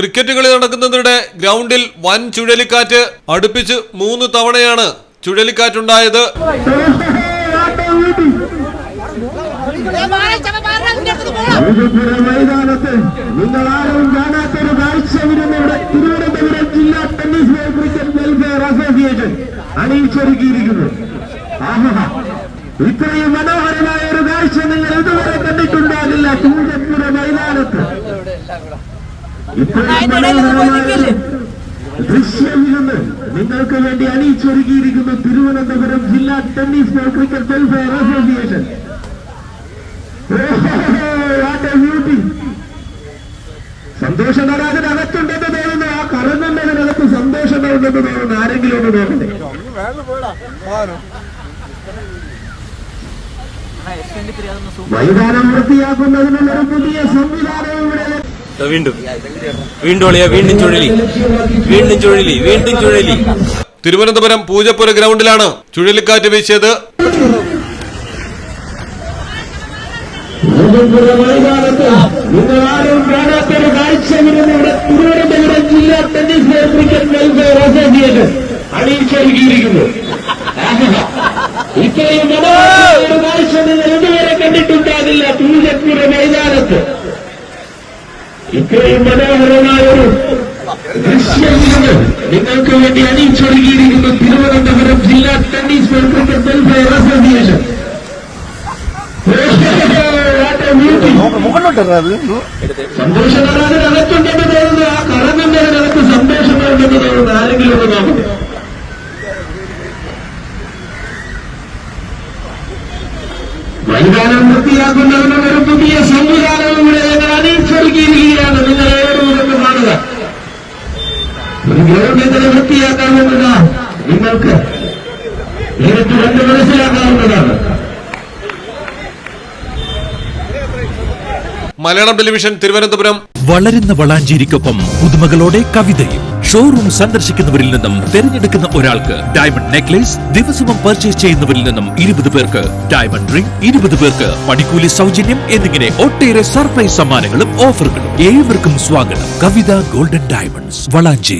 Cricket കളി നടക്കുന്നതിനിടെ ഗ്രൗണ്ടിൽ വൻ ചുഴലിക്കാറ്റ് അടുപ്പിച്ച് മൂന്ന് തവണയാണ് ചുഴലിക്കാറ്റുണ്ടായത്. നിങ്ങൾ ആരും ജില്ലാ ടെന്നീസ് വെൽഫെയർ അസോസിയേഷൻ ആഹാ ഇത്രയും മനോഹരമായ ഒരു കാഴ്ച നിങ്ങൾ ഇതുവരെ കണ്ടിട്ടുണ്ടാകില്ല. തൂജപ്പുര മൈതാനത്ത്. ഇത്രയും മനോഹരമായ ഒരു ദൃശ്യം ഇരുന്ന് നിങ്ങൾക്ക് വേണ്ടി അണിയിച്ചൊരുക്കിയിരിക്കുന്നു തിരുവനന്തപുരം ജില്ലാ tennis ball cricket welfare association. സന്തോഷം a അകത്തുണ്ടെന്ന് തോന്നുന്നു. ആ കറന്നുണ്ടതിനകത്ത് സന്തോഷം ഉണ്ടെന്ന് തോന്നുന്നു. ആരെങ്കിലും ഒന്ന് നോക്കട്ടെ. മൈതാനം വൃത്തിയാക്കുന്നതിനുള്ള ഒരു പുതിയ സംവിധാനം ഇവിടെ വീണ്ടും. വീണ്ടും അളിയ വീണ്ടും ചുഴലി. വീണ്ടും ചുഴലി വീണ്ടും ചുഴലി. തിരുവനന്തപുരം പൂജപ്പുര ഗ്രൗണ്ടിലാണ് ചുഴലിക്കാറ്റ് വീശിയത്. പൂജപ്പുര ഇത്രയും മനോഹരമായ ഒരു ദൃശ്യം നിങ്ങൾക്ക് വേണ്ടി അണിയിച്ചൊരുക്കിയിരിക്കുന്നു തിരുവനന്തപുരം ജില്ലാ tennis cricket welfare association What a beauty. സന്തോഷം അതിനകത്തുണ്ടെന്ന് തോന്നുന്നു ആ കറങ്ങുന്നതിനകത്ത് സന്തോഷമുണ്ടെന്ന് തോന്നുന്നു ആരെങ്കിലും ഒന്ന് നോക്കും. മൈതാനം വൃത്തിയാക്കുന്നതിനുള്ള ഒരു പുതിയ സംവിധാനവും ഇവിടെ ഞങ്ങൾ ഒരു വൃത്തിയാക്കാവുന്നതാണ്. നിങ്ങൾക്ക് നേരിട്ട് കണ്ട് മനസ്സിലാക്കാവുന്നതാണ്. മലയാളം ടെലിവിഷൻ തിരുവനന്തപുരം. വളരുന്ന വളാഞ്ചേരിക്കൊപ്പം പുതുമകളോടെ കവിതയും ഷോറൂം സന്ദർശിക്കുന്നവരിൽ നിന്നും തിരഞ്ഞെടുക്കുന്ന ഒരാൾക്ക് ഡയമണ്ട് നെക്ലേസ് ദിവസവും പർച്ചേസ് ചെയ്യുന്നവരിൽ നിന്നും ഇരുപത് പേർക്ക് ഡയമണ്ട് റിംഗ് ഇരുപത് പേർക്ക് പണിക്കൂലി സൗജന്യം എന്നിങ്ങനെ ഒട്ടേറെ സർപ്രൈസ് സമ്മാനങ്ങളും ഓഫറുകളും ഏവർക്കും സ്വാഗതം. Kavitha golden diamonds Valanchery.